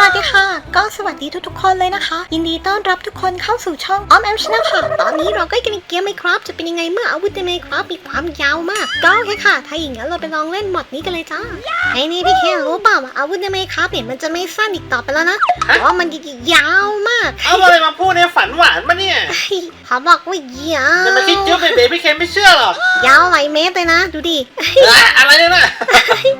สวัสดีค่ะ ก็สวัสดีทุกๆ คนเลยนะคะ ยินดีต้อนรับทุกคนเข้าสู่ช่องออมแอมชนะค่ะ ตอนนี้เราก็กำลังเกมไมครับจะเป็นยังไงเมื่ออาวุธในไมครับมีความยาวมาก ก็โอเคค่ะ ถ้าอย่างนั้นเราไปลองเล่นหมดนี้กันเลยจ้าไอ้นี่พี่เคนรู้เปล่าว่าอาวุธในไมครับเนี่ยมันจะไม่สั้นอีกต่อไปแล้วนะเพราะว่ามันยาวมากเอาอะไรมาพูดเนี่ยฝันหวานปะเนี่ยเขาบอกว่ายาวจะมาคิดเยอะเบ๋พี่เคนไม่เชื่อหรอกยาวหลายเมตรเลยนะ ดูดิอะอะไรเนี่ยนะ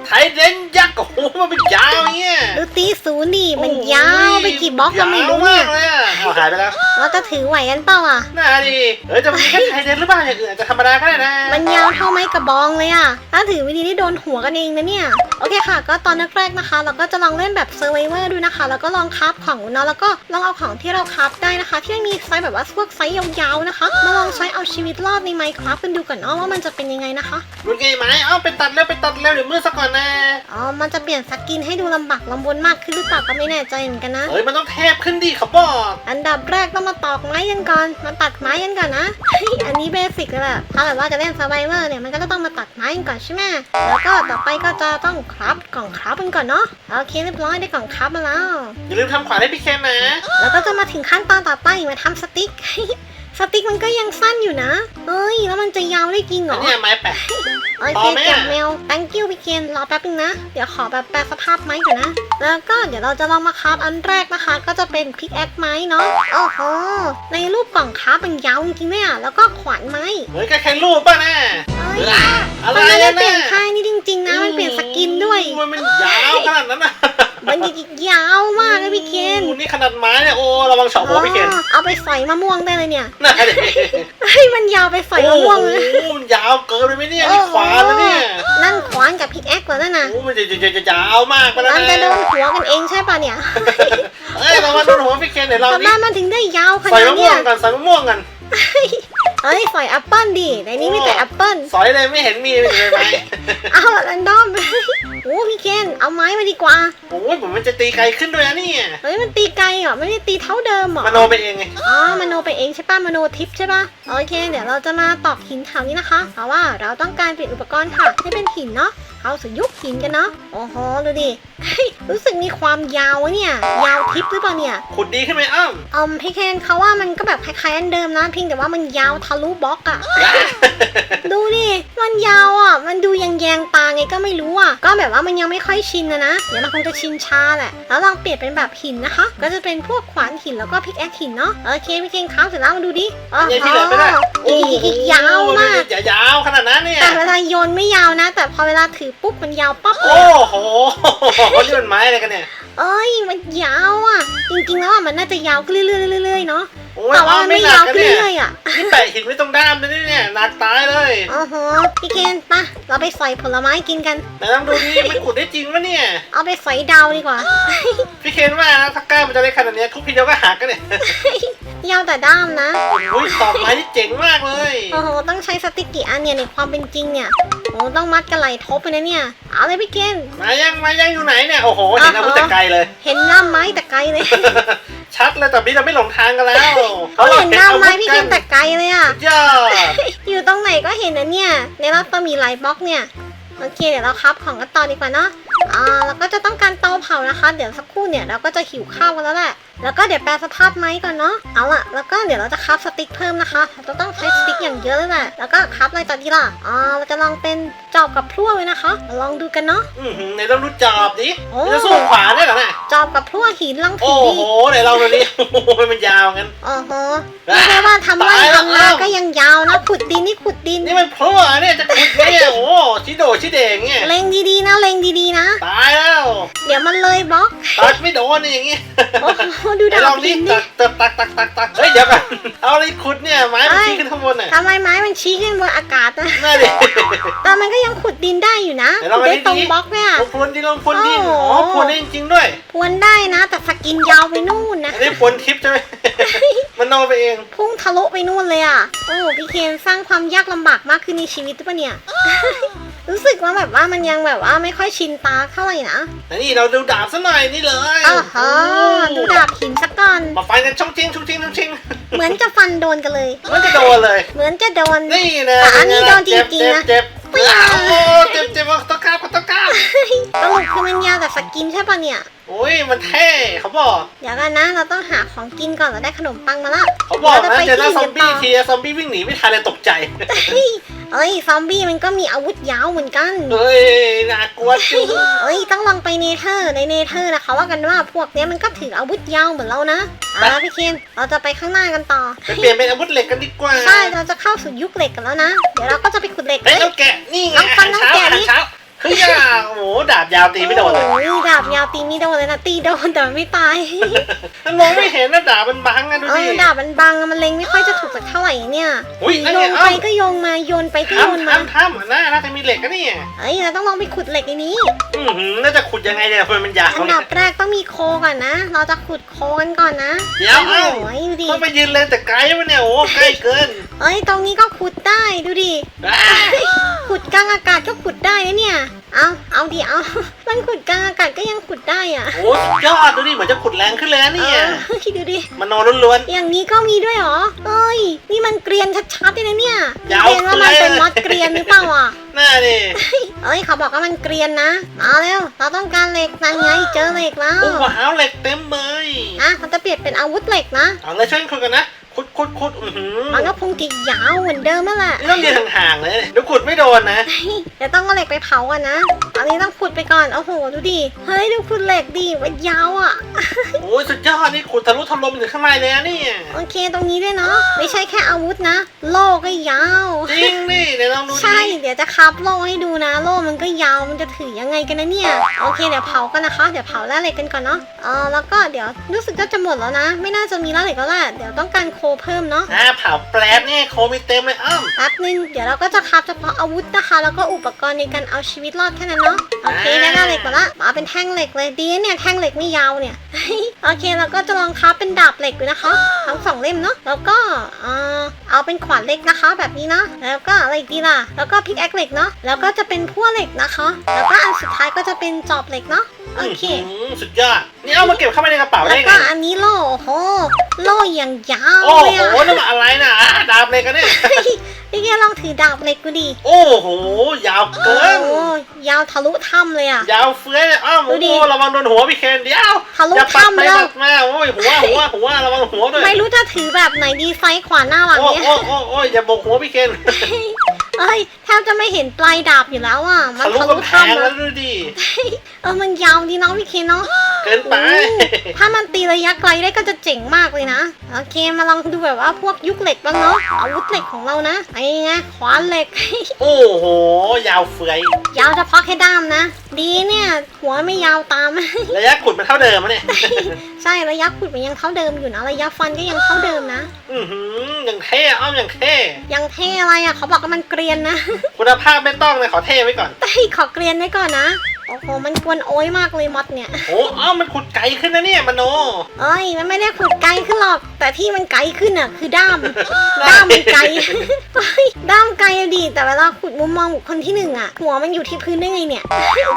ไทยเดนยักษ์โอ้โหมันเป็นยาวอย่างเงี้ยดูตีศูนย์ดิมันยาวไปกี่บล็อกก็ไม่รู้ยาวเนี่ยมากเลยอะ เอาหายไปแล้วเราจะถือไหวกันเปล่าอะ น่าดีเออจะมีแค่ไทยเดนหรือเปล่าอย่างอื่นอาจจะธรรมดาก็ได้นะ มันยาวเท่าไม้กระบองเลยอะถ้าถือวิธีที่โดนหัวกันเองนะเนี่ย โอเคค่ะ ก็ตอนแรกๆนะคะ เราก็จะลองเล่นแบบเซอร์ไวเวอร์ดูนะคะ แล้วก็ลองคราฟของเนาะ แล้วก็ลองเอาของที่เราคราฟได้นะคะ ที่ไม่มีไซส์แบบว่าพวกไซส์ยาวๆนะคะ มาลองใช้เอาชีวิตรอดในไมค์คราฟกันดูก่อนเนาะว่ามันจะเป็นยังไงนะคะรุ่นไงไหมเอาไปตัดแล้วไปตัดแล้วเดี๋ยวมือสักก่อนนะ อ๋อ มันจะเปลี่ยนสกินให้ดูลำบากลำบนมากขึ้นหรือเปล่าก็ไม่แน่ใจเหมือนกันนะ เฮ้ยมันต้องเทพขึ้นดิเขาบอกอันดับแรกต้องมาตอกไม้กันก่อน มาตัดไม้กันก่อนนะเฮ้ยอันนี้เบสิกเลยแหละถ้าแบบว่าจะเล่นซ u r v i v o r เนี่ยมันก็จะต้องมาตัดไม้กันก่อนใช่ไหมแล้วก็ต่อไปก็จะต้องคราฟกล่องคราฟกันก่อนเนาะโอเคเรียบร้อยได้กล่องคราฟมาแล้วอย่าลืมทำขวานให้พี่เคนนะแล้วก็จะมาถึงขั้นตอนต่อไปมาทำสติ๊ก สติ๊กมันก็ยังสั้นอยู่นะเฮ้ย แล้วมันจะยาวได้จริงเหรอันอเนี้ยไม้แปะ โอต่เคอไหมอะ เก็บเมล thank you พี่เคนรอแป๊บนึงนะ เดี๋ยวขอแบบแปลสภาพไม้ก่อนนะ แล้วก็เดี๋ยวเราจะลองมาคราฟอันแรกนะคะ ก็จะเป็นพิกแอคไม้เนาะ โอ้โห ในรูปกล่องคราฟมันยาวจริงๆเนี่ย แล้วก็ขวานไม้เฮ้ยก็แค่รูปป่ะนะ เอ้ยอะไรมันไม่ได้นะเปลี่ยนค่ายนี่จริง ๆ นะ มันเปลี่ยนสกินด้วย มันมันยาวขนาดนั้นนะ มันยาวมากเลยพี่เคนโอ้นี่ขนาดไม้เนี่ยโอ้ระวังเฉาะหัวพี่เคนอ๋อเอาไปใส่มะม่วงได้เลยเนี่ยน่าดิเฮ้ยมันยาวไปใส่มะม่วงเลยโอ้โหมันยาวเกินไปไหมเนี่ยนี่ขวานแล้วเนี่ยนั่นขวานกับพิกแอคเหรอนั่นน่ะโอ้มันจะจะจะจะยาวมากไปแล้วมันนะจะโดนหัวกันเองใช่ป่ะเนี่ยเอ้ยเรามาโดนหัวพี่เคนเดี๋ยวเราทำไมนี่มันถึงได้ยาวขใส่นาดมะม่เนี้วยงกันใส่มะม่วงกันเอ้ยใส่แอปเปิ้ลดิในนี้มีแต่แอปเปิ้ลสอยเลยไม่เห็นมีเลยไหมเอาละแรนดอม โอ้พี่เคนเอาไม้มาดีกว่าโอ้ยผมมันจะตีไกลขึ้นด้วยนะเนี่ยเฮ้ยมันตีไกลเหรอไม่ได้ตีเท่าเดิมเหรอมโนไปเองไงอ๋อมโนไปเองใช่ป่ะมโนทิปใช่ป่ะโอเค เดี๋ยวเราจะมาตอกหินแถวนี้นะคะ เพราะว่าเราต้องการเปลี่ยนอุปกรณ์ค่ะให้เป็นหินเนาะเอาสู่ยุคหินกันเนาะโอ้โหดูดิเฮ้ยรู้สึกมีความยาวอะเนี่ยยาวทิปหรือเปล่าเนี่ยขุดดีขึ้นไหมอ้ำอืมพี่เคนเขาว่ามันก็แบบคล้ายๆอันเดิมนะเพียงแต่ว่ามันยาวทะลุบล็อกอะดูดิมันยาวอะมันดูยัง แยงๆตาไงก็ไม่รู้อะ ก็แบบว่ามันยังไม่ค่อยชินนะนะ เดี๋ยวมันคงจะชินชาแหละ แล้วลองเปลี่ยนเป็นแบบหินนะคะ ก็จะเป็นพวกขวานหินแล้วก็พิกแอคหินเนาะ โอเคพี่เก่งครับเสร็จแล้วมาดูดิอ๋อเนี่ยที่เหลือไม่ได้อีกอีกอีกยาวมากอย่ายาวขนาดนั้นเนี่ย แต่เวลาโยนไม่ยาวนะ แต่พอเวลาถือปุ๊บมันยาวปั๊บเลโอ้ยโหนี่มันไม้อะไรกันเนี่ย เอ้ยมันยาวอะ จริงๆแล้วอะมันน่าจะยาวขึ้นเรื่อยๆเรื่อยๆเนาะ โอ้ยแต่ว่าอ้อมันไม่ไม่หนัยากวกันขึ้นเนี่ยเรื่อยๆอะนี่แปะหินไว้ตรงด้ามเลยเนี่ยหนักตายเลยอ๋อฮะพี่เคนไปะเราไปใส่ผลไม้กินกันแต่ต้องดูนี่ไม่ขุดได้จริงวะเนี่ย เอาไปใส่ดาวดีกว่า พี่เคนว่านะถ้าก้าวมันจะได้ขนาดเนี้ยทุกทีเดียวก็หักกันเนี่ยยาวแต่ด้ามนะโอ้ยตอกไม้ที่เจ๋งมากเลยโอ้โหต้องใช้สติ๊กกี่อันเนี่ยในความเป็นจริงเนี่ยโอ้ต้องมัดกันไหลทบไปนะเนี่ย เอาเลยพี่เกนมายังมายังอยู่ไหนเนี่ยโอ้โหเห็นอาวุธแต่ไกลเลย เห็นหน้าไม้แต่ไกลเลย ชัดเลยแต่นี้เราไม่หลงทางกันแล้วเขาเห็นหน้าไม้พี่เกนแต่ไกลเลยอะ ยอดอยู่ตรงไหนก็เห็นนะเนี่ย ในรอบต้องมีหลายบล็อกเนี่ย โอเคเดี๋ยวเราครับของกันต่อดีกว่าเนาะ อ่าแล้วก็จะต้องการเตาเผานะคะ เดี๋ยวสักครู่เนี่ยเราก็จะหิวข้าวกันแล้วแหละ แล้วก็เดี๋ยวแปลสภาพไม้ก่อนเนาะ เอาล่ะ แล้วก็เดี๋ยวเราจะคับสติ๊กเพิ่มนะคะเราต้องใช้สติ๊กอย่างเยอะเลยแหละ แล้วก็คับอะไรต่อดีล่ะอ่าเราจะลองเป็นจอบกับพลั่วเลยนะคะลองดูกันเนาะ อื้อหือไหนลองดูจอบดิโอ้ จะสู้ขวานได้เหรอเนี่ยจอบกับพลั่วหินลองถืโอ้อดิ โหไหนลองดูดิโอ้โหมันยาวงั้น โอ้โหนี่แค่ว่าทำไร่ตายแล้ว ทำนาอ้าวก็ยังยาวนะ ขุดดินนี่ขุดดิน นี่มันพลั่วเนี่ยจะขุดไหมเนี่ยโอ้โหชิโดชิเดงเนี่ย เล็งดีๆนะเล็งดีๆนะตายแล้ว เดี๋ยวมันเลยบล็อกตัดไม่โดนนี่อย่างงี้โอ้โหดูไหนดาลวองดิหินดิตักตักตักตักตักตักเฮ้ยเดี๋ยวก่อนเอาอะไรขุดเนี่ยไม้มันเอ้ย ชี้ขึ้นข้างบนน่ะทำไมไม้มันชี้ขึ้นบนอากาศนะน่าดิ แต่มันก็ยังขุดดินได้อยู่นะเดี๋ยวเราขุดได้มาตรงดิ บล็อกเนี่ยลองพรวนดิลองพรวนดิโอ้อ๋โหอพรวนได้จริงๆด้วยพรวนได้นะ แต่สกินยาวไปนู่นนะ อันนี้พรวนทิปใช่ไหม มันโนไปเองพุ่งทะลุไปนู่นเลยอะ โอ้โหพี่เคนสร้างความยากลำบากมากขึ้นในชีวิตหรือเปล่าเนี่ย รู้สึกว่าแบบว่ามันยังแบบว่าไม่ค่อยชินตาเท่าไหร่นะอันนี้เราดูดาบซะหน่อยนี่เลยอ้าวฮะดูดาบหินสักก่อน มาฟันกันช่องจริงช่องจริงช่องจริงเหมือนจะฟันโดนกันเลยมันจะโดนเลย เหมือนจะโดน นี่นะแต่อันนี้โดนจริงๆเจ็บนะ เจ็บเปรี้เจ็บยวโอ้เจ็บเจ็บต้องกราบ ต้องกราตลกคือมันยาวแต่สกินใช่ปะเนี่ยโอ้ยมันเท่เขาบอก เดี๋ยวกันนะ เราต้องหาของกินก่อนเราได้ขนมปังมาละเขาบอกเรานะไปเจอหน้าที่ซอมบี้นต่ทีซอมบี้วิ่งหนีไม่ทันเลยตกใจเฮ้ยเอ้ยซอมบี้มันก็มีอาวุธยาวเหมือนกันเฮ้ยน่ากลัวจุ๊เอ้ยต้องลองไปเนเธอร์ในเนเธอร์นะคะว่ากันว่าพวกเนี้ยมันก็ถืออาวุธยาวเหมือนเรานะเอาละพี่เคนเราจะไปข้างหน้ากันต่อไปเปลี่ยนเป็นอาวุธเหล็กกันดีกว่า ใช่เราจะเข้าสู่ยุคเหล็กกันแล้วนะ เดี๋ยวเราก็จะไปขุดเหล็กเฮ้ยเฮ้ยน้องแกะนี่ไงน้องฟัอานหารน้องเช้าแกะอาหารนี่ เช้าเฮ้ยอะโอ้โหดาบยาวตีไม่โดนเลยโอ้ยดาบยาวตีไม่โดนเลยนะตีโดนแต่มันไม่ตายมันมองไม่เห็นนะดาบมันบังอะดูเอดิอดาบมันบังอะมันเล็งไม่ค่อยจะถูกสักเท่าไหร่เนี่ยอุ๊ยนั่นโยไงนเอ้าไปก็โยนมาโยนไปก็โยนทำมาทำทำน่าน่าจะมีเหล็กกันนี่ยเอ้ยเราต้องลองไปขุดเหล็กในนี้ อือหือน่าจะขุดยังไงเนี่ยทำไมมันยาวอันเนี่ดัย บแรกต้องมีโคก่อนนะ เราจะขุดโคกันก่อนนะเดี๋ยวโอ้เอ้าโหดูดิต้องไปยืนเลยแต่ไกลวะเนี่ยโอ้ใกล้เกินเอ้ยตรงนี้ก็ขุดได้ดูดิ อ่า ขุดกลางอากาศก็ขุดได้นะเนี่ย เอา เอาดิเอา มันขุดกลางอากาศก็ยังขุดได้อะโอ้สุดยอดดูดิเหมือนจะขุดแรงขึ้นเลยนะเอเนี่ยอดูดิมโนล้วนอย่างนี้ก็มีด้วยเหรอเอ้ย นี่มันเกรียนชัดๆเลยนะเนี่ยยาวเกรียนว่ามันเป็นเลยมอสเกรียนหรือเปล่าอะๆน่าดิเอ้ยเขาบอกว่ามันเกรียนนะมาเร็วเราต้องการเหล็กนั่นไงเจอเหล็กแล้วโอ้ว้าวเหล็กเต็มเลยอะมันจะเปลี่ยนเป็นอาวุธเหล็กนะ เอาเลยช่วยกันขุดกันนะ ขุดขุดขุดอือหือมันก็คงจะยาวเหมือนเดิมนั่นแหละนี่ต้องยืนห่างๆเลยเดี๋ยวขุดไม่โดนนะเฮ้ยเดี๋ยวต้องเอาเหล็กไปเผาก่อนนะตอนนี้ต้องขุดไปก่อนโอ้โหดูดิเฮ้ยดูขุดเหล็กดิมันยาวอะ โอ้ยสุดยอดนี่ขุดทะลุทะลมถึงข้างในเลยนะเนี่ย โอเคตรงนี้ด้วยเนาะไม่ใช่แค่อาวุธนะ โล่ก็ยาว จริงนี่เดี๋ยวลองดูดิใช่เดี๋ยวจะคับโล่ให้ดูนะ โล่มันก็ยาวมันจะถือยังไงกันนะเนี่ยโอเคเดี๋ยวเผากันนะคะ เดี๋ยวเผาแร่เหล็กกันก่อนเนาะเออแล้วก็เดี๋ยวรู้สึกก็จะหมดแล้วนะ ไม่น่าจะมีแร่เหล็กแล้วแหละเดี๋ยวต้องการโคเพิ่มเนาะอ่าเผาแป๊บเนี่ยโคมีเต็มเลยอ้าวแป๊บนึงเดี๋ยวเราก็จะคับเฉพาะอาวุธนะคะ แล้วก็อุปกรณ์ในการเอาชีวิตรอดแค่นั้นเนาะโอเคได้แร่เหล็กมาละมาเป็นแท่งเหล็กเลยดีนะเนี่ยแท่งเหล็กไม่ยาวเนี่ย โอเคเราก็จะลองคับเป็นดาบเหล็กดูนะคะทั้งสองเล่มเนาะแล้วก็เอ่อเอาเป็นขวานเหล็กนะคะ แบบนี้เนาะแล้วก็อะไรอีกดีล่ะ แล้วก็พิกแอคเหล็กเนาะแล้วก็จะเป็นพั่วเหล็กนะคะ แล้วก็อันสุดท้ายก็จะเป็นจอบเหล็กเนาะโอเคอื้อหือสุดยอดนี่เอามาเก็บเข้าไปในกระเป๋าแล้ได้วไงก็อันนี้โล่โอ้โหโล่อย่างยาวโอ้เลยโหอะนั่นมันอะไรน่ะอะดาบเลยกันเนี่ยพี่แกลองถือดาบเหล็กดูดิโอ้โห ยาวเกินโอ้ยาวทะลุถ้ำเลยอะ ยาวเฟื้อยเลยอ้าวดูโอ้ดิโหระวังโดนหัวพี่เคนเดี๋ยวทะลุอย่าปัดถ้ำไปแล้ว ปัดมาโอ้ยหัวหัวหัวระวังหัวด้วยไม่รู้จะถือแบบไหนดีไซน์ขวานหน้าหลังโอ้เนี่ย โอ้โอ้โอ้ยอย่าบกหัวพี่เคน เอ้ยแทบจะไม่เห็นปลายดาบอยู่แล้วอะ มันทะลุทะลุกำแพงถ้ำแล้แล้ววดูดิเออมันยาวดีเนาะพี่เคนเนาะ เกินไป ถ้ามันตีระยะไกลได้ก็จะเจ๋งมากเลยนะ โอเคมาลองดูแบบว่าพวกยุคเหล็กบ้างเนาะอาวุธเหล็กของเรานะไอ้ไงขวานเหล็ก โอ้โห ยาวเฟื้อย ยาวเฉพาะแค่ด้ามนะ ดีเนี่ย หัวไม่ยาวตาม ระยะขุดมันเท่าเดิมอะเนี่ย ใช่ระยะขุดมันยังเท่าเดิมอยู่นะระยะฟันก็ยังเท่าเดิมนะ อือหืออย่างเท่อ้อมอย่างเท่ยังเท่อะไรอะเขาบอกว่ามันเกรียนนะ คุณภาพไม่ต้องเลยขอเท่ไว้ก่อนแต่ขอเกรียนไว้ก่อนนะ โอ้โห มันกวนโอ้ยมากเลยมอดเนี่ย โอ้อ้าวมันขุดไกลขึ้นนะเนี่ยมโน เอ้ย มันไม่ได้ขุดไกลขึ้นหรอก แต่ที่มันไกลขึ้นอะคือด้าม ด้ามมันไกลเฮ้ยด้ามไกลอะดี แต่เวลาขุดมุมมองบุคคลที่หนึ่งอะ หัวมันอยู่ที่พื้นได้ไงเนี่ย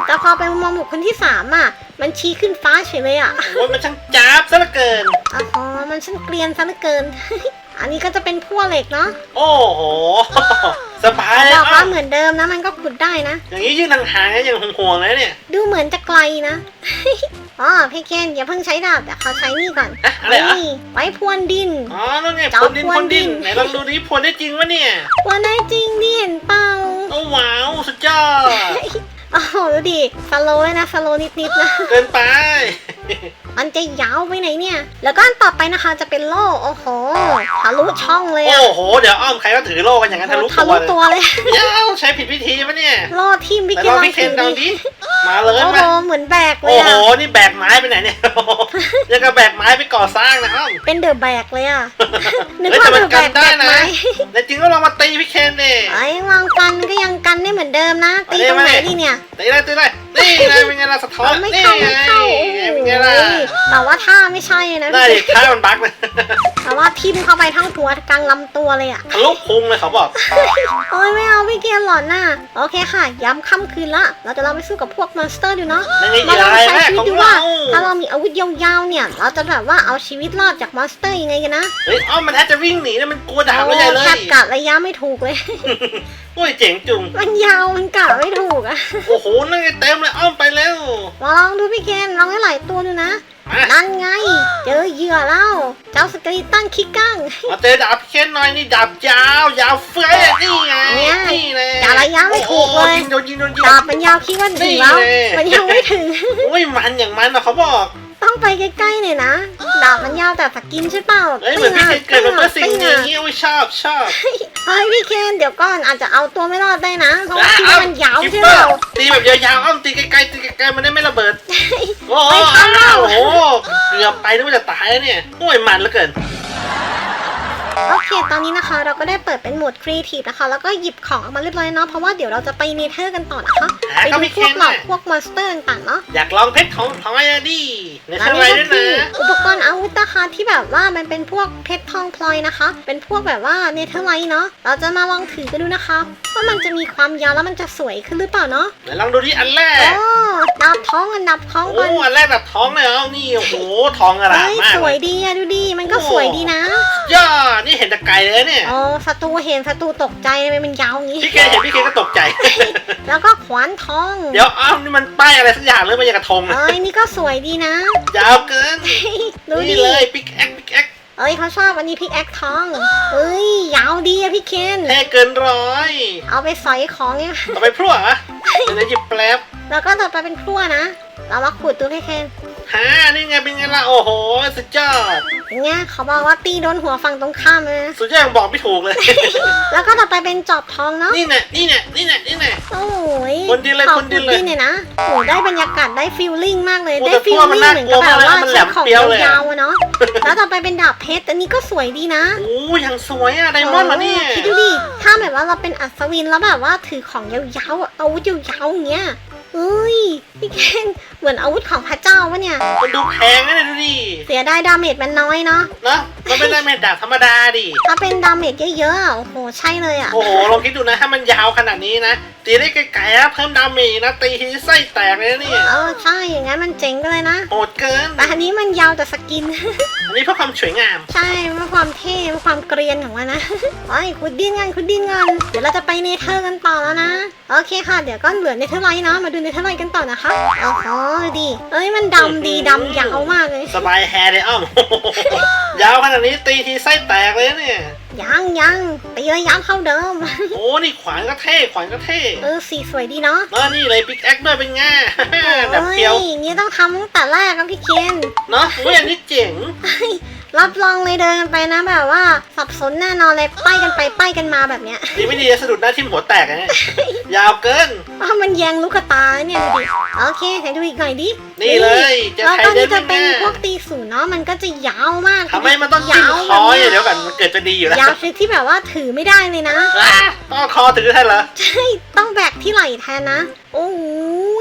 แต่พอไปมุมมองบุคคลที่สามอะ มันชี้ขึ้นฟ้าเฉยเลยอะ โอ้ยมันช่างจ้าบซะเหลือเกินอ๋อมันช่างเกรียนซะเหลือเกิน อันนี้ก็จะเป็นพั่วเหล็กเนาะโอ้โห สบายเลยบอกอ้อว่ามเหมือนเดิมนะมันก็ขุดได้นะ อย่างนี้ยืนห่างๆนะอย่างห่วงๆเลยเนี่ยดูเหมือนจะไกลนะ อ๋อพี่เคนอย่าเพิ่งใช้ดาบแต่เขาใช้นี่ก่อนอะอะไรอะนี่ไว้พรวนดิน อ๋อนั่นไงจอพบรวนดินพรพวรนวนดิดินนไหนลองดูดิพรวนได้จริงวะเนี่ยว่าได้จริงดิเห็นเปล่าโอ้ว้าวสุดยอดโอ้โหดูดิสโลว์เลยนะสโลว์นิดๆนะ เกินไป มันจะยาวไปไหนเนี่ย แล้วก็อันต่อไปนะคะจะเป็นโล่โอ้โหทะลุช่องเลยอะ โอ้โห เดี๋ยวอ้อมใครก็ถือโล่กันอย่างนั้นทะลุทะตัวลุเลยตัวเลย เดี๋ยวใช้ผิดวิธีปะเนี่ยโล่ทิมพี่ไหนเคนลลององพี่เคนถือลองดิดิมาเลยโอ้โหมา เหมือนแบกเลโอ้ยโหอะนี่แบกไม้ไปไหนเนี่ยโอ้โหยังกับแบกไม้ไปก่อสร้างนะอ้อม เป็นเดอะแบกเลยอะนึกเฮ้ยว่าแต่มัเดนอะแบกันกแบได้กนะไหมแต่จริงก็ลองมาตีพี่เคนดิ ไอ้วางกันก็ยังกันได้เหมือนเดิมนะ ตีตรงไหนดีเนี่ยตีเลยตีเลยนี่ไงเป็นไงล่ะสะท้อนไม่นี่เข้าไง ไม่เข้าโอ้เป็น ไงล่ะยแต่ว่าท่าไม่ใช่นะได้ดิท้ายมันบั๊กเลยแต่ว่าทิ่มเข้าไปทั้งหัวกลางลำตัวเลยอะทะลุพุงเลยเขาบอก โอ้ยไม่เอาพี่เกณฑ์หลอนน่ะ โอเคค่ะย้ำค่ำคืนละ เราจะลองไปสู้กับพวกมอนสเตอร์ดูเนาะนั่นไงมาลองรายใช้แรกชีวิขตองดูว่าเราถ้าเรามีอาวุธยาวๆเนี่ย เราจะแบบว่าเอาชีวิตรอดจากมอนสเตอร์ยังไงกันนะเฮ้ยอ้อมมันแทบจะวิ่งหนีนะมันกลัวดาบโอ้แล้วใหญ่เลยแทบกะระยะไม่ถูกเลยโอ้ยเจ๋งจุงมันยาวมันกะไม่ถูกอะโอ้โหนั่นไงเต็มเลยอ้อมไปแล้วมาลองดูพี่ เกณฑ์ลองให้หลายตัวดูนะมานั่นไง เจอเหยื่อแล้ว เจ้าสกรีตันคิกกังมาเจอดาบเค้นหน่อยนี่ดาบยาวยาวเฟ้ยนี่ไงเนี่ยนี่เลยกะระยะไม่ถูกเลยโอ้โหยิงโดนยิงโดนยิงดาบมันยาวคิดว่าถึงแล้วนี่ไงมันยังไม่ถึงโอ้ยมันอย่างมันนะเขาบอก ต้องไปใกล้ๆหน่อยนะดาบมันยาวแต่สกินใช่เปล่าเอ้ยเหมือนพี่เคยเกิดมาเพื่อสิ่งนี้โอ้ยชอบชอบเฮ้ยพี่เคนเดี๋ยวก่อนอาจจะเอาตัวไม่รอดได้นะเพราะว่าคิดว่ามันยาวคิปใช่เปเปอล่าร์ตีแบบยาวๆอ้อมตีไกลๆตีไกลๆมันได้ไม่ระเบิดโอ้โหไม่เข้าแล้วโอ้โหเกือบไปนึกว่าจะตายแล้วเนี่ยโอ้ยมันเหลือเกิน โอเค ตอนนี้นะคะ เราก็ได้เปิดเป็นโหมดครีเอทีฟนะคะ แล้วก็หยิบของออกมาเรียบร้อยเนาะ เพราะว่าเดี๋ยวเราจะไปเนเธอร์กันต่อนะคะหาไปก็ดูไม่พวกเค้นเหล่าน่ะพวกมอนสเตอร์ต่างๆเนาะ อยากลองเพชรของทองอะดิในและข้างในนี่ด้วยก็คือนะ อุปกรณ์อาวุธนะคะที่แบบว่ามันเป็นพวกเพชรทองพลอยนะคะ เป็นพวกแบบว่าเนเธอร์ไลท์เนาะ เราจะมาลองถือกันดูนะคะ ว่ามันจะมีความยาวแล้วมันจะสวยขึ้นหรือเปล่าเนาะเดี๋ยวลองดูที่อันแรก โอ้ดับท้องกันดับท้องโอ้ก่อนอันแรกแบบท้องเลยเหรอนี่โอ้โหทองอร่ามเฮ้ยมากสเลวยยดีอะดูดี มันก็สวยดีนะ ย่านี่เห็นแต่ไกลเลยเนี่ย อ๋อศัตรูเห็นศัตรูตกใจทำไมมันยาวอย่างนี้ พี่เคเห็นพี่เคก็ตกใจ แล้วก็ขวานทอง เดี๋ยวอ้าวนี่มันป้ายอะไรสักอย่างหรือมันยังกระทงอะเอ้ยนี่ก็สวยดีนะ ยาวเกิน ดูดิ นี่เลยปิกแอคปิกแอค เอ้ยเขาชอบอันนี้พิกแอคทองเอ้ยยาวดีอะพี่เคนแท้เกินร้อย เอาไปสอยของเนี่ยต่อไปพรั่วเหรอเดี๋ยวหยิบแป๊บแล้วก็ต่อไปเป็นครัวนะ เรามาขุดดูพี่เคนฮะนี่ไงเป็นไงล่ะ โอ้โห สุดยอดอย่างเงี้ยเขาบอกว่าตีโดนหัวฝั่งตรงข้ามเลยนะสุดยอดยังบอกไม่ถูกเลย แล้วก็ต่อไปเป็นจอบทองเนาะนี่แน่นี่แน่นี่แน่นี่แน่ โอ้ยคนดีเลยขอคนดีเลยขุเนี่ยนะโอ้ยได้บรรยากาศได้ฟีลลิ่งมากเลย โอ้ได้แต่ฟีพลวกมันลิ่งน่าเหมือนกลักับวแบบมากว่านะมันแหลใช้มของเปรี้ยวเลยอะ ยาวๆอะเนาะ แล้วต่อไปเป็นดาบเพชรอันนี้ก็สวยดีนะโอ้ยยังสวยอะไดมอนด์มาเนี่ยคิดดูดิถ้าแบบว่าเราเป็นอัศวินแล้วแบบว่าถือของยาวๆอะอาวุธยาวๆอย่างเงี้ยเอ้ยพี่เคน เหมือนอาวุธของพระเจ้าวะเนี่ย มันดูแพงนะเนี่ยดูดิเสียดายดาเมจมันน้อยเนาะเนาะมันไม่ได้เม็ดดาบธรรมดาดิ ถ้าเป็นดาเมจเยอะๆอะโอ้โห ใช่เลยอะ โอ้โหลองคิดดูนะ ถ้ามันยาวขนาดนี้นะ ตีได้ไกลๆนะเพิ่มดาเมจนะ ตีทีไส้แตกเลยนะเนี่ย เออ ใช่ อย่างงั้นมันเจ๋งไปเลยนะ โหดเกิน แต่อันนี้มันยาวแต่สกิน อันนี้เพื่อความสวยงาม ใช่เพื่อความเท่เพื่อความเกรียนของมันนะไอ้ยคุดดิ้นกันคุดดิ้นกันเดี๋ยวเราจะไปเนเธอร์กันต่อแล้วนะ โอเคค่ะ เดี๋ยวก็เหลือเนเธอร์ไลท์เนาะ มาดูเนเธอร์ไลท์กันต่อนะคะ โอ้โหดูดีเอ้ยมันดำดีดำยาวมากเลยสบายแฮร์เลยอ้อม ยาวขนาดนี้ตีทีไส้แตกเลยนะเนี่ยยังยังตีระยะเท่าเดิม โอ้นี่ขวานก็เท่ขวานก็เท่เออสีสวยดีเนาะแล้วนี่เลยปิกแอคด้วยเป็นไงแบบเปียวโอ้ยนี่ต้องทำตั้งแต่แรกครับพี่เคนเนาะโอ้ยอันนี้เจ๋ง รับรองเลยเดินกันไปนะแบบว่าสับสนแน่นอนเลยป้ายกันไปป้ายกันมาแบบเนี้ย ดีไม่ดีจะสะดุดหน้าทิ่มหัวแตกอะเนี่ยยาวเกินว่ามันแยงลูกตาเนี่ยดูดิโอเคไหนดูอีกหน่อยดินี่เลยจะแล้วไทตอยนเด่นี้นจะเป็เป็นนไงพวกตีศูนย์เนาะมันก็จะยาวมากทำไมมันต้องจิ้มยาวคอแบบเดี๋ยวกันมันเกิดจะดีอยู่แล้วยาวชนิดที่แบบว่าถือไม่ได้เลยนะ อะต้องเอาคอถือแทนเหรอ ใช่ต้องแบกที่ไหล่แทนนะ โอ้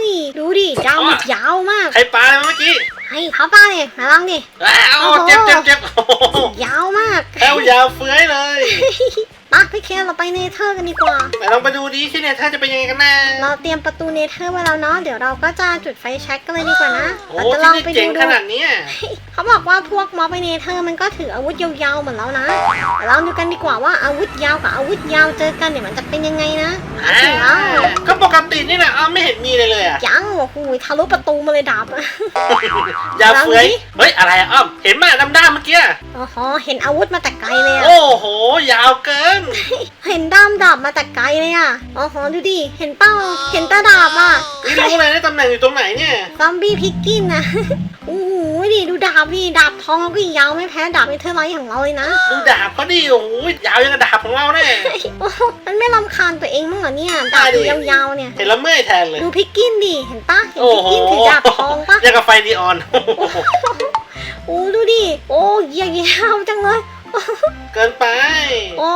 ยดูดิยาวอะยาวมาก ใครปลาอะไรมาเมื่อกี้ ให้เขาป้าเนี่ยมาลองดิ อ้าวโอ้โหเจ็บเจ็บเจ็บโอ้โหยาวมาก แถวยาวเฟื้อยเลย มาพี่เคนเราไปเนเธอร์กันดีกว่าไหนลองไปดูดิที่เนี่ยถ้าจะเป็นยังไงกันแน่เราเตรียมประตูเนเธอร์ไว้แล้วเนาะเดี๋ยวเราก็จะจุดไฟแช็กกันเลยดีกว่านะโอ้เราจะลองที่ไปนี่เจ๋ดูงดูขนาดเนี้ยเขาบอกว่าพวกม็อบไปเนเธอร์มันก็ถืออาวุธยาวๆเหมือนเรานะเดี๋ยวเราดูกันดีกว่าว่าอาวุธยาวกับอาวุธยาวเจอกันเนี่ยมันจะเป็นยังไงนะอ่าถึงแล้วก็ปกตินี่แหละอ้าวไม่เห็นมีเลยเลยอะยังโอ้โหทะลุประตูมาเลยดาบอะยาวเฟื้อยลองดิเฮ้ยอะไรอะอ้อมเห็นไหมดำด้ามเมื่อกี้โอ้โหเห็นอาวุธมาแต่ไกลเลยอะโอ้โห ยาวเกินเห็นด้ามดาบมาแต่ไกลเลยอะโอ้โหดูดิ เห็นเป้า เห็นตาดาบอะไม่รู้เลยนะตำแหน่งอยู่ตรงไหนเนี่ย ซอมบี้พิกกินนะโอ้โหดิดูดาบดิดาบทองเขาก็ยาวไม่แพ้ดาบเนเธอร์ไลท์ของเราเลยนะ ดูดาบเขาดิโอ้โหยาวยังกับดาบของเราเนี่ยโอ้โหมันไม่รำคาญตัวเองมั้งเหรอเนี่ย ดาบได้ดิยาวๆเนี่ย เห็นแล้วเมื่อยแทนเลย ดูพิกกินดิ เห็นปะเห็นโอ้พิกโหกินถือดาบทองปะยังกับไฟนีออน โอ้โหโอ้ดูดิ โอ้ยาวๆจังเลย เกินไป โอ้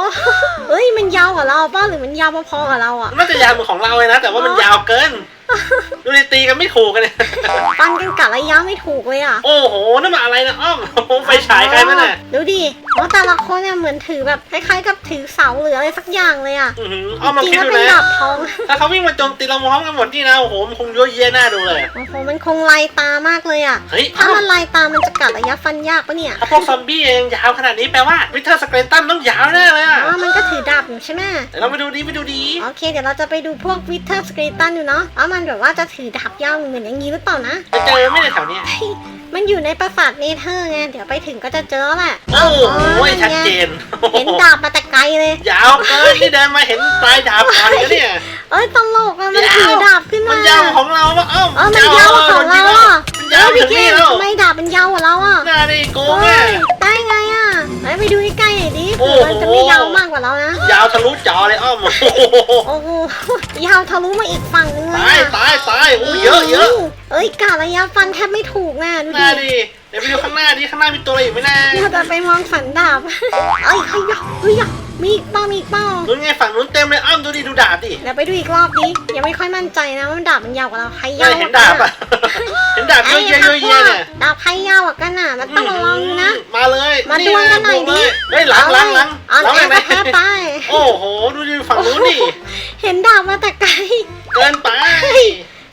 เฮ้ย มันยาวกว่าเราป้าหรือมันยาวพอๆกับเราอะน่าจะยาวเหมือนของเราเลยนะ แต่ว่ามันยาวเกิน ดูดิตีกันไม่ถูกกันเนี่ยฟันกันกะระยะไม่ถูกเลยอะ โอ้โหนั่นมาอะไรนะอ้อมโอ้โหไฟฉายใครมาเนี่ยดูดิว่าแต่ละคนเนี่ยเหมือนถือแบบคล้ายๆกับถือเสาหรืออะไรสักอย่างเลยอะอื้อหืออ้อมมาจริงคิดๆแล้วดูเป็นนะดาบทอง ถ้าเขาวิ่งมาโจมตีเราพร้อมกันหมดนี่นะโอ้โหมันคงยั่วเยี่ยหน้าดูเลยโอ้โห มันคงลายตามากเลยอะ เฮ้ยถ้าอ้อมมันลายตามันจะกัดระยะฟันยากปะเนี่ยถ้าพวกซอมบี้เองยาวขนาดนี้แปลว่าวิเทอร์สเกรตันต้องยาวแน่เลยอะอ๋อมันก็ถือดาบอยู่ใช่ไหม เดี๋ยวเราไปดูดีไปดูดี โอเค เดี๋ยวเราจะไปดูพวกวิเทอร์สเกรตันอยู่เนาะว่ามันแบบว่าจะถือดาบยาวเหมือนอย่างนี้หรือเปล่านะจะเจอไหม่ในยแถวเนี้ยเฮ้ยมันอยู่ในปราสาทเนเธอร์ไงเดี๋ยวไปถึงก็จะเจอแล้วแหละโอ้โหชัดเจนเห็นดาบมาแต่ไกลเลยยาวเกินที่เดินมาเห็นปลายดาบก่อนกันเนี่ย เอ้ยตลกอะมันถือดาบขึ้นมัมานยาวของเราปะเอ้าเออมันยาวกว่าของเราอะมันยาวเอ้ถึพี่งเกนี่มแล้วทำไมดาบมันยาวกว่าเราอะหน้าดิโกงเฮ้อะย ๆหน่อยดิโอ้เผื่อโหมันจะไม่ยาวมากกว่าเรานะ ยาวทะลุจอเลยอ้อมโอ้โหโอ้โห ยาวทะลุมาอีกฝั่งนึงเลยตายอะตายตายโอ้เยอะเยอะเอ้ยกะระยะฟันแทบไม่ถูกนะดูหน้าดิดิเดี๋ยวไปดูข้างหน้าดิข้างหน้ามีตัวอะไรอีกไหมนะ เราจะไปมองสันดาบเอ้ยเฮ้ยเฮ้ย มีอีกเป้ามีอีกเป้านู้นไงฝั่งนู้นเต็มเลยอ้อมดูดิดูดาบดิเดี๋ยวไปดูอีกรอบดิยังไม่ค่อยมั่นใจนะว่าดาบมันยาวกว่าเราใครไม่ยาวเห็นดาบอะ เห็นดาบเยไอ้อะยเยอะเยอะเยอะเนี่ยดาบใครยาวกว่ากันน่ะมันต้องระวังนะ มาเลยมาดวลกันหน่อยดิเฮ้ยหลังหลังหลังอ่อนหลังแอไหนก็แพ้ไป โอ้โหดูดิฝั่งนู้นดิเห็นดาบมาแต่ไกล เกินไป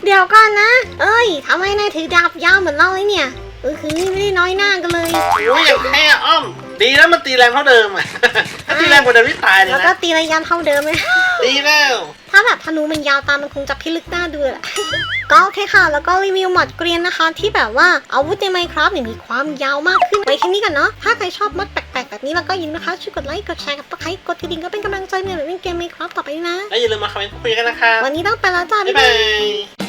เดี๋ยวก่อนนะ เอ้ยทำไมนายถือดาบยาวเหมือนเราเลยเนี่ยเออคือไม่ได้น้อยหน้ากันเลย โอ้ยอย่างแค่อ้อม ดีแล้วมันตีแรงเท่าเดิมอะ ถ้าตีแรงกว่าเดิมนี่ตายเลยแล้วก็นะตีระยะเท่าเดิมเลย ดีแล้ว ถ้าแบบธนูมันยาวตามมันคงจะพิลึกหน้าดูแหละ ก็โอเคค่ะ แล้วก็รีวิวหมอดเกรียนนะคะ ที่แบบว่าอาวุธในไมครับเนี่ยมีความยาวมากขึ้นไว้แค่นี้กันเนาะ ถ้าใครชอบมอดแปลกๆ แบบนี้แล้วก็อยินนะคะ ช่วยกดไลค์ กดแชร์กับตะไคร้กดกระดิ่งก็เป็นกำลังใจในเล่นเกมไมครับต่อไปนะ แล้วอย่าลืมมาคอมเมนต์พูดคุยกันนะคะวันนี้ต้องไปแล้วจ้าบ๊ายบาย